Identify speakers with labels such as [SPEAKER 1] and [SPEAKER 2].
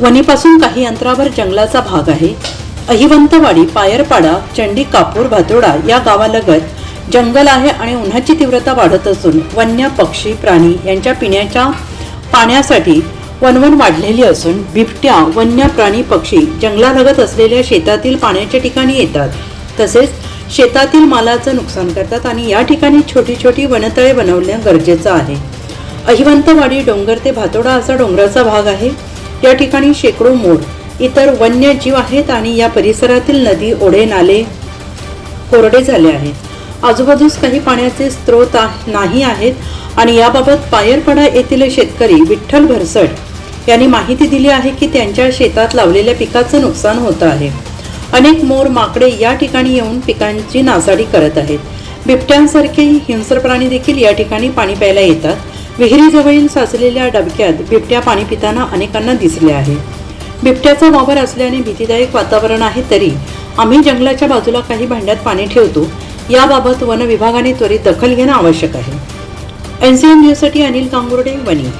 [SPEAKER 1] वणीपासून काही अंतरावर जंगलाचा भाग आहे. अहिवंतवाडी पायरपाडा चंडी कापूर भातोडा या गावालगत जंगल आहे आणि उन्हाची तीव्रता वाढत असून वन्य पक्षी प्राणी यांच्या पिण्याच्या पाण्यासाठी वनवन वाढलेली असून बिबट्या वन्य प्राणी पक्षी जंगलालगत असलेल्या शेतातील पाण्याच्या ठिकाणी येतात. तसेच शेतातील मालाचं नुकसान करतात आणि या ठिकाणी छोटी छोटी वनतळे बनवणे गरजेचं आहे. अहिवंतवाडी डोंगर ते भातोडा असा डोंगराचा भाग आहे. या ठिकाणी शेकडो मोर इतर वन्य जीव आहेत आणि या परिसरातील नदी ओढे नाले कोरडे झाले आहेत. आजूबाजूस काही पाण्याचे स्रोत नाही आहेत आणि याबाबत पायरपाडा येथील शेतकरी विठ्ठल भरसट यांनी माहिती दिली आहे की त्यांच्या शेतात लावलेल्या पिकाचं नुकसान होतं आहे. अनेक मोर माकडे या ठिकाणी येऊन पिकांची नासाडी करत आहेत. बिबट्यांसारखे हिंसर प्राणी देखील या ठिकाणी पाणी प्यायला येतात. विहिरीजवळील साचलेल्या डबक्यात बिबट्या पाणी पिताना अनेकांना दिसले आहे. बिबट्याचा वावर असल्याने भीतीदायक वातावरण आहे तरी आम्ही जंगलाच्या बाजूला काही भांड्यात पाणी ठेवतो. याबाबत वन विभागाने त्वरित दखल घेणं आवश्यक आहे. एन सी एन न्यूजसाठी अनिल कांगुर्डे वणी.